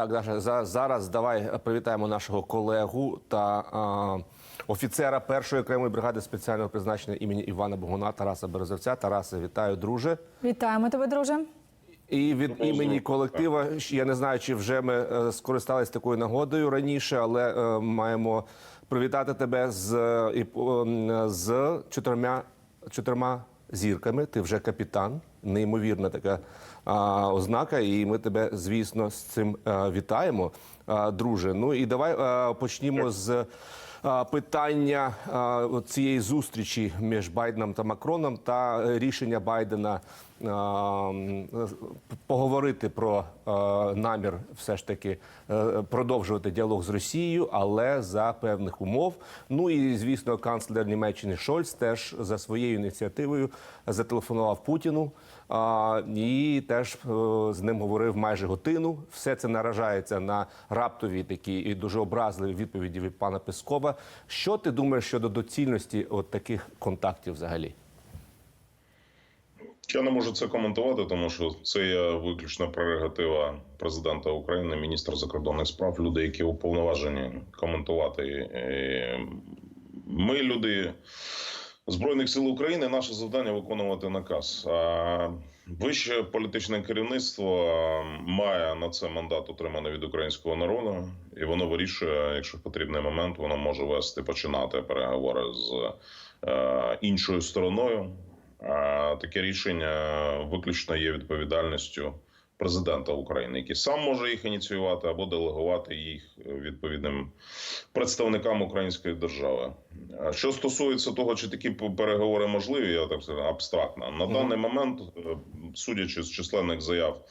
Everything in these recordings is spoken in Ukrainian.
так, Даша, за, зараз давай привітаємо нашого колегу та а, офіцера першої окремої бригади спеціального призначення імені Івана Богуна Тараса Березовця. Тарасе, вітаю, друже. Вітаємо тебе, друже. І від імені колектива я не знаю, чи вже ми е, скористались такою нагодою раніше, але е, маємо привітати тебе з, е, з чотирма, чотирма зірками. Ти вже капітан, неймовірна така а, ознака. І ми тебе, звісно, з цим а, вітаємо, а, друже. Ну і давай а, почнімо з. Питання цієї зустрічі між Байденом та Макроном та е, рішення Байдена поговорити про намір все ж таки е, продовжувати діалог з Росією, але за певних умов. Ну і звісно, канцлер Німеччини Шольц теж за своєю ініціативою зателефонував Путіну і теж е, з ним говорив майже годину. Все це наражається на раптові такі і дуже образливі відповіді від пана Пескова. Що ти думаєш щодо доцільності от таких контактів взагалі? Я не можу це коментувати, тому що це є виключно прерогатива президента України, міністра закордонних справ, люди, які уповноважені коментувати. Е, Ми, люди Збройних сил України, наше завдання виконувати наказ. Вище політичне керівництво е, має на це мандат отриманий від українського народу, і воно вирішує, якщо в потрібний момент, воно може вести починати переговори з е, іншою стороною. Таке рішення виключно є відповідальністю президента України, який сам може їх ініціювати або делегувати їх відповідним представникам української держави. Що стосується того, чи такі переговори можливі, я так скажу абстрактно на даний момент, е, судячи з численних заяв.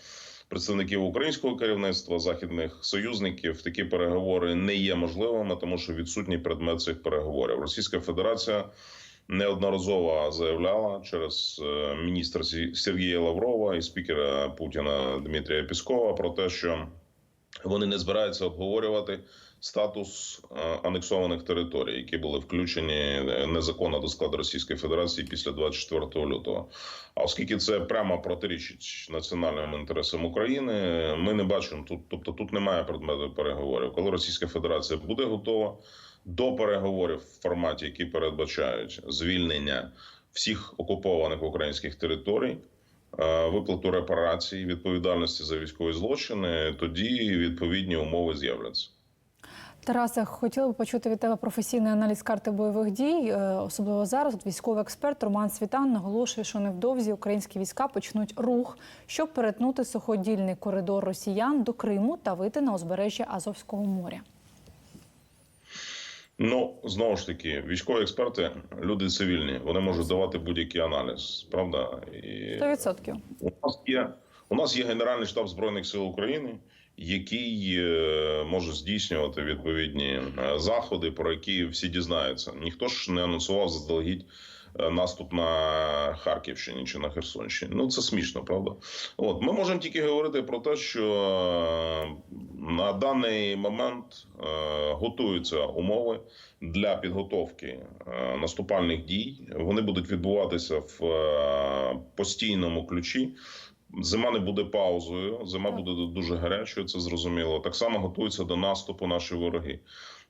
Представників українського керівництва західних союзників такі переговори не є можливими, тому що відсутній предмет цих переговорів. Російська Федерація неодноразово заявляла через е, міністра Сергія Лаврова і спікера Путіна Дмитрія Піскова про те, що вони не збираються обговорювати статус е, анексованих територій, які були включені е, незаконно до складу Російської Федерації після 24 лютого. А оскільки це прямо протирічить національним інтересам України, ми не бачимо тут, тобто тут немає предмету переговорів. Коли Російська Федерація буде готова до переговорів в форматі, які передбачають звільнення всіх окупованих українських територій. е, Виплату репарацій, відповідальності за військові злочини, тоді відповідні умови з'являться. Тарасе, хотіла б почути від тебе професійний аналіз карти бойових дій, е, особливо зараз. От військовий експерт Роман Світан наголошує, що невдовзі українські війська почнуть рух, щоб перетнути суходільний коридор росіян до Криму та вийти на узбережжя Азовського моря. Ну знову ж таки, військові експерти, люди цивільні, вони можуть давати будь-який аналіз, правда? І 100%. у нас є у нас є Генеральний штаб збройних сил України, який е, може здійснювати відповідні е, заходи, про які всі дізнаються. Ніхто ж не анонсував заздалегідь наступ на Харківщині чи на Херсонщині. Ну це смішно, правда? От ми можемо тільки говорити про те, що е, на даний момент е, готуються умови для підготовки е, наступальних дій. Вони будуть відбуватися в е, постійному ключі. Зима не буде паузою, зима буде дуже гарячою, це зрозуміло. Так само готуються до наступу наші вороги.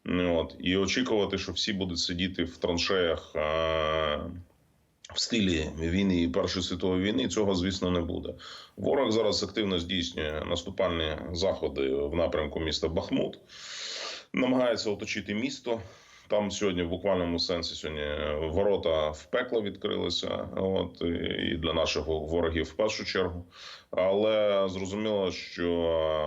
Ну, От і очікувати, що всі будуть сидіти в траншеях в стилі війни і Першої світової війни. Цього звісно не буде. Ворог зараз активно здійснює наступальні заходи в напрямку міста Бахмут, намагається оточити місто. Там сьогодні, в буквальному сенсі, сьогодні ворота в пекло відкрилися. От і для наших ворогів в першу чергу. Але зрозуміло, що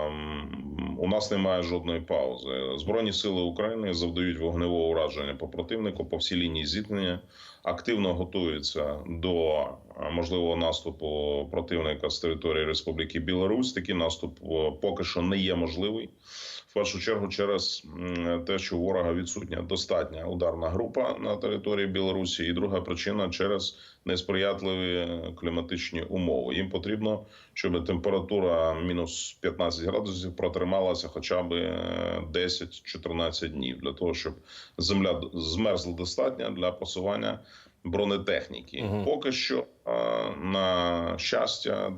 ем, у нас немає жодної паузи. Збройні сили України завдають вогневого ураження по противнику по всій лінії зіткнення. Активно готується до е, можливого наступу противника з території Республіки Білорусь. Такий наступ е, поки що не є можливий. В першу чергу через те, що у ворога відсутня достатня ударна група на території Білорусі, і друга причина через несприятливі кліматичні умови. Їм потрібно, щоб температура мінус 15 градусів протрималася хоча б е, 10-14 днів для того, щоб земля змерзла достатньо для просування бронетехніки. Мгм. Поки що, на щастя,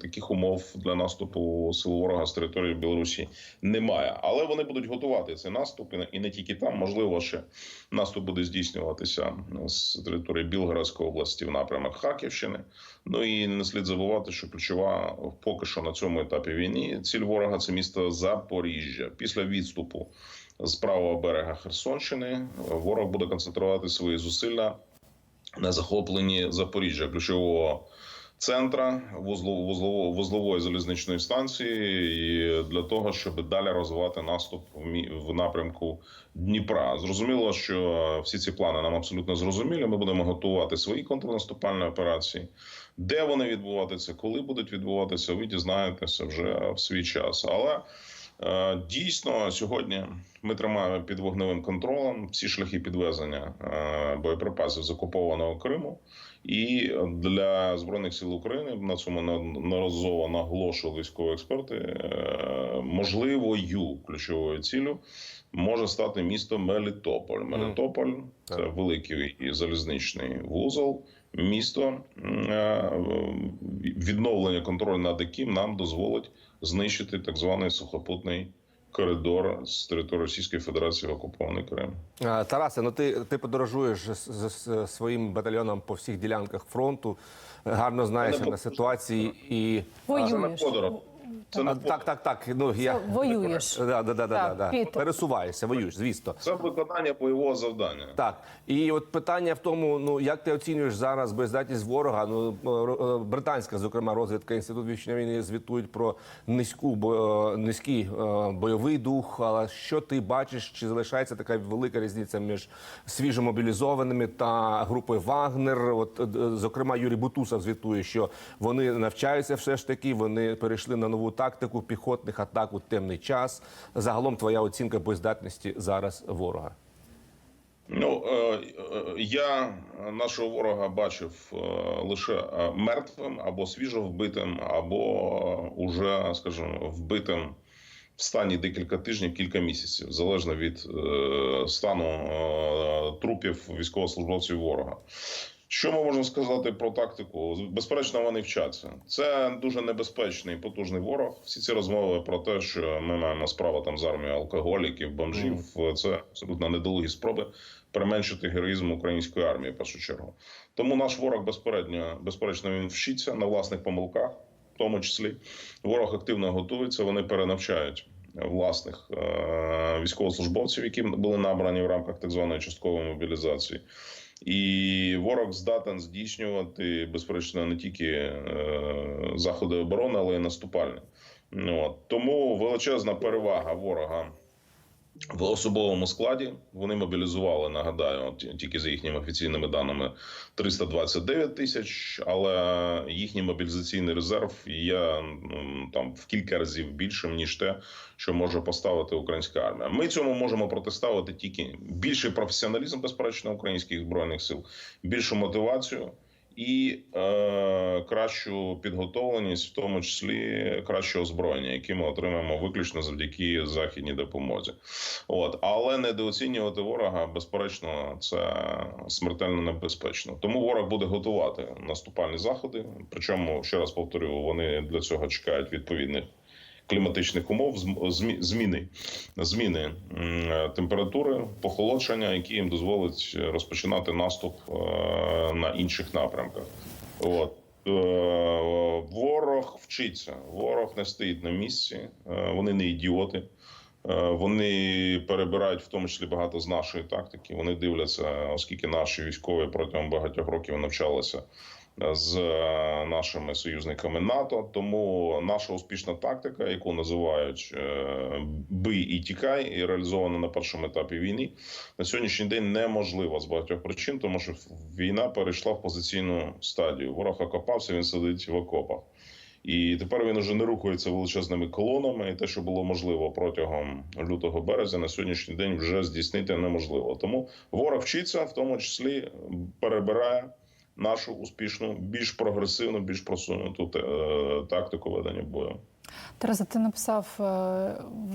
таких умов для наступу сил ворога з території Білорусі немає. Але вони будуть готувати цей наступ і не- і не тільки там. Можливо, ще наступ буде здійснюватися з території Білгородської області в напрямок Харківщини. Ну і не слід забувати, що ключова поки що на цьому етапі війни ціль ворога це місто Запоріжжя. Після відступу з правого берега Херсонщини ворог буде концентрувати свої зусилля на захопленні Запоріжжя, ключового центра вузло- вузлово- вузлової залізничної станції, і для того, щоб далі розвивати наступ в напрямку Дніпра. Зрозуміло, що всі ці плани нам абсолютно зрозумілі. Ми будемо готувати свої контрнаступальні операції. Де вони відбуватися, коли будуть відбуватися, ви дізнаєтеся вже в свій час. Але дійсно сьогодні ми тримаємо під вогневим контролем всі шляхи підвезення е, боєприпасів з окупованого Криму. І для збройних сил України на цьому неодноразово наголошували військові експерти. е, Можливою ключовою ціллю може стати місто Мелітополь. Мелітополь це великий і залізничний вузол, місто е, відновлення контролю над яким нам дозволить знищити так званий сухопутний коридор з території Російської Федерації в окупований Крим. Тарасе, ну ти, ти подорожуєш з, з, з своїм батальйоном по всіх ділянках фронту, гарно знаєшся на ситуації і А, це не Воюєш. подорож. Це не так, так, так. Ну я Воюєш. да, да, да, да, Так, да, Пітер. пересуваєшся, воюєш, звісно. Це виконання бойового завдання. Так, і от питання в тому, ну як ти оцінюєш зараз боєздатність ворога? Ну е, е, британська, зокрема, розвідка інститут вічної війни звітують про низьку бо- е, низький бойовий дух. Але що ти бачиш? Чи залишається така велика різниця між свіжомобілізованими та групою Вагнер? От зокрема, Юрій Бутусов звітує, що вони навчаються все ж таки. Вони перейшли на нову тактику піхотних атак у темний час. Загалом твоя оцінка боєздатності зараз ворога. Ну е, е, я нашого ворога бачив е, лише мертвим або свіжо вбитим, або уже, скажімо, вбитим в стані декілька тижнів, кілька місяців, залежно від стану трупів військовослужбовців ворога. Що ми можемо сказати про тактику? Безперечно, вони вчаться. Це дуже небезпечний потужний ворог. Всі ці розмови про те, що ми маємо справу там з армією алкоголіків, бомжів. Це абсолютно недолугі спроби применшити героїзм української армії. В першу чергу. Тому наш ворог безперечно, безперечно, він вчиться на власних помилках, в тому числі ворог активно готується. Вони перенавчають власних е- військовослужбовців, які були набрані в рамках так званої часткової мобілізації. І ворог здатен здійснювати безперечно не тільки е, заходи оборони, але й наступальні. Ну, от. Тому величезна перевага ворога в особовому складі. Вони мобілізували, нагадаю, тільки за їхніми офіційними даними 329 тисяч, але їхній мобілізаційний резерв є там в кілька разів більшим ніж те, що може поставити українська армія. Ми цьому можемо протиставити тільки більший професіоналізм, безперечно, українських збройних сил, більшу мотивацію. І е, кращу підготовленість, в тому числі краще озброєння, яке ми отримаємо виключно завдяки західній допомозі. От але недооцінювати ворога, безперечно, це смертельно небезпечно. Тому ворог буде готувати наступальні заходи. Причому ще раз повторюю, вони для цього чекають відповідних кліматичних умов, зміни зміни температури, похолодження, які їм дозволить розпочинати наступ е, на інших напрямках. От. Е, Ворог вчиться, ворог не стоїть на місці, е, вони не ідіоти. Вони перебирають в тому числі багато з нашої тактики. Вони дивляться, оскільки наші військові протягом багатьох років навчалися з е, нашими союзниками НАТО. Тому наша успішна тактика, яку називають е, бий і тікай, і реалізована на першому етапі війни, на сьогоднішній день неможлива з багатьох причин, тому що війна перейшла в позиційну стадію. Ворог окопався, він сидить в окопах. І тепер він уже не рухається величезними колонами. І те, що було можливо протягом лютого березня, на сьогоднішній день вже здійснити неможливо. Тому ворог вчиться, в тому числі перебирає нашу успішну, більш прогресивну, більш просунуту е, тактику ведення бою. Тараса, ти написав е,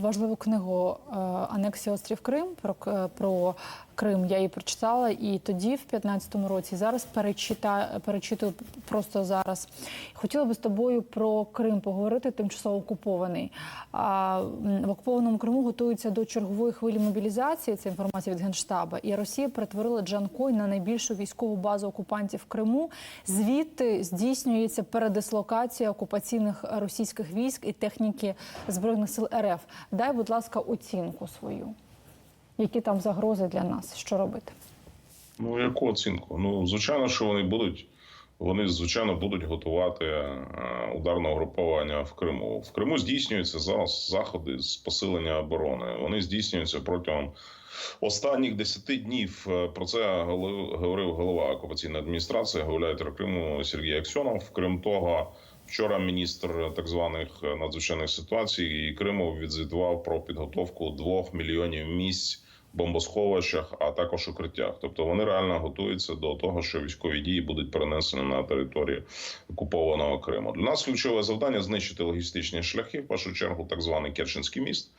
важливу книгу е, Анексія острів Крим про, про Крим. Я її прочитала і тоді, в 15-му році, зараз перечита, перечитую просто зараз. Хотіла би з тобою про Крим поговорити, тимчасово окупований. А, в окупованому Криму готуються до чергової хвилі мобілізації. Це інформація від Генштаба. І Росія перетворила Джанкой на найбільшу військову базу окупантів в Криму. Звідти здійснюється передислокація окупаційних російських військ і техніки збройних сил РФ. Дай, будь ласка, оцінку свою. Які там загрози для нас? Що робити? Ну, яку оцінку? Ну, звичайно, що вони будуть. Вони звичайно будуть готувати е, ударне угруповання в Криму. В Криму здійснюються зараз заходи з посилення оборони. Вони здійснюються протягом останніх 10 днів. Е, Про це говорив голова окупаційної адміністрації, гауляйтер Криму Сергій Аксьонов. Крім того, вчора міністр так званих е, надзвичайних ситуацій Криму відзвітував про підготовку двох мільйонів місць бомбосховищах, а також укриттях. Тобто вони реально готуються до того, що військові дії будуть перенесені на територію окупованого Криму. Для нас ключове завдання знищити логістичні шляхи, в першу чергу, так званий Керченський міст,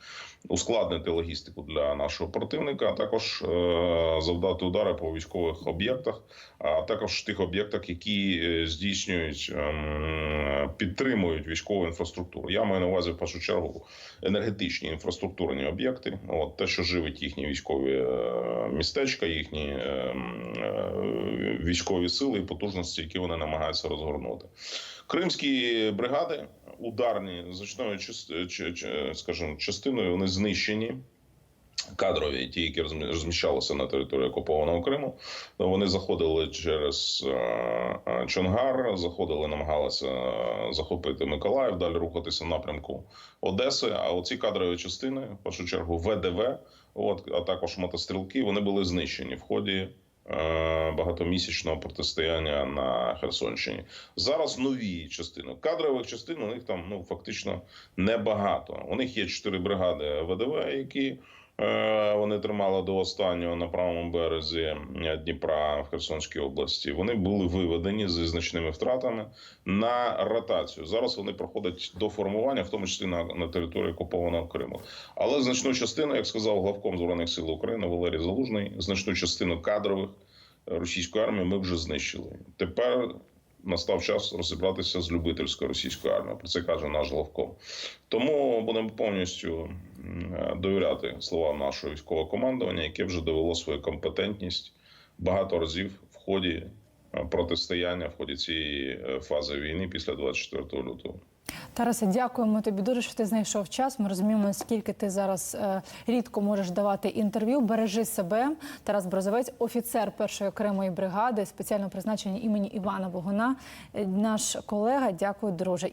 ускладнити логістику для нашого противника, а також е, завдати удари по військових об'єктах, а також тих об'єктах, які е, здійснюють ем, підтримують військову інфраструктуру. Я маю на увазі в першу чергу енергетичні інфраструктурні об'єкти. От те, що живить їхні військові е, містечка, їхні е, е, військові сили і потужності, які вони намагаються розгорнути. Кримські бригади ударні значною скажімо, частиною вони знищені. Кадрові, ті, які розміщалися на території окупованого Криму, вони заходили через е, е, Чонгар, заходили, намагалися е, захопити Миколаїв, далі рухатися в напрямку Одеси. А оці кадрові частини, в першу чергу, ВДВ, от а також мотострілки, вони були знищені в ході. Багатомісячного протистояння на Херсонщині зараз нові частини кадрових частин. У них там ну фактично небагато. У них є чотири бригади ВДВ, які Вони тримали до останнього на правому березі е, Дніпра в Херсонській області. Вони були виведені зі значними втратами на ротацію. Зараз вони проходять до формування, в тому числі на, на території окупованого Криму. Але значну частину, як сказав главком збройних сил України Валерій Залужний, значну частину кадрових е, російської армії ми вже знищили. Тепер настав час розібратися з любительською російською армією. Про це каже наш главком. Тому будемо повністю довіряти словам нашого військового командування, яке вже довело свою компетентність багато разів в ході е, протистояння, в ході цієї е, фази війни після 24 лютого. Тарасе, дякуємо тобі дуже, що ти знайшов час. Ми розуміємо, наскільки ти зараз е, рідко можеш давати інтерв'ю. Бережи себе. Тарас Брозовець, офіцер першої окремої бригади, спеціально призначення імені Івана Богуна. Е, Наш колега, дякую, друже.